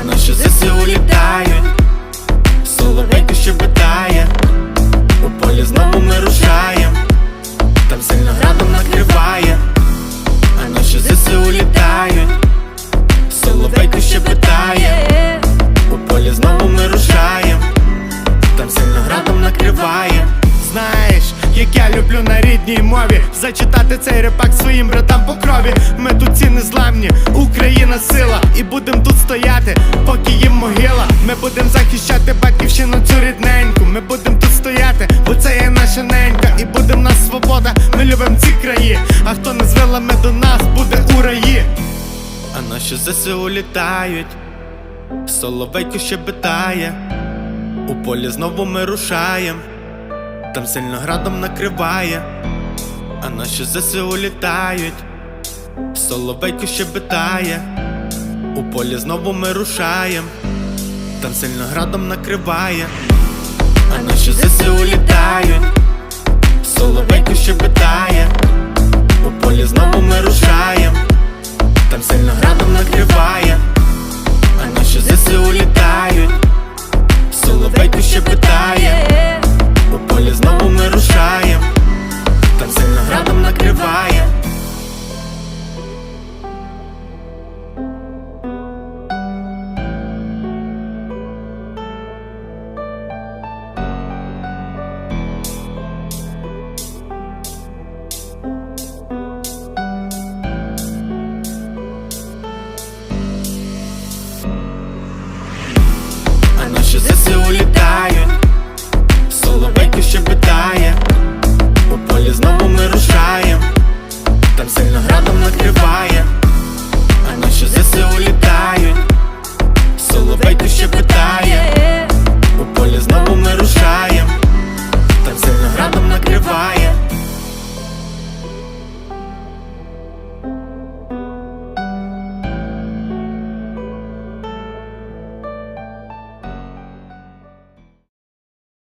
а наші ЗСУ літають, соловейко щебетає, у полі знову ми рушаєм, там сильно градом накриває, а наші ЗСУ літають, соловейко щебетає, у полі знову ми рушаєм, там сильно градом накриває. Як я люблю на рідній мові. Зачитати цей репак своїм братам по крові. Ми тут ці незламні, Україна сила. І будем тут стояти, поки їм могила. Ми будем захищати батьківщину цю рідненьку. Ми будем тут стояти, бо це є наша ненька. І будем нас свобода, ми любим ці краї. А хто не з вилами до нас, буде у раї. А наші ЗСУ літають, соловейко щебетає, у полі знову ми рушаєм, там сильно градом накриває, а наші ЗСУ літають, соловейко щебетає, у полі знову ми рушаєм, там сильно градом накриває, а наші ЗСУ літають, соловейко щебетає, у полі знову ми рушаєм. Там сильно градом накриває, а наші ЗСУ літають, соловейко щебетає, наші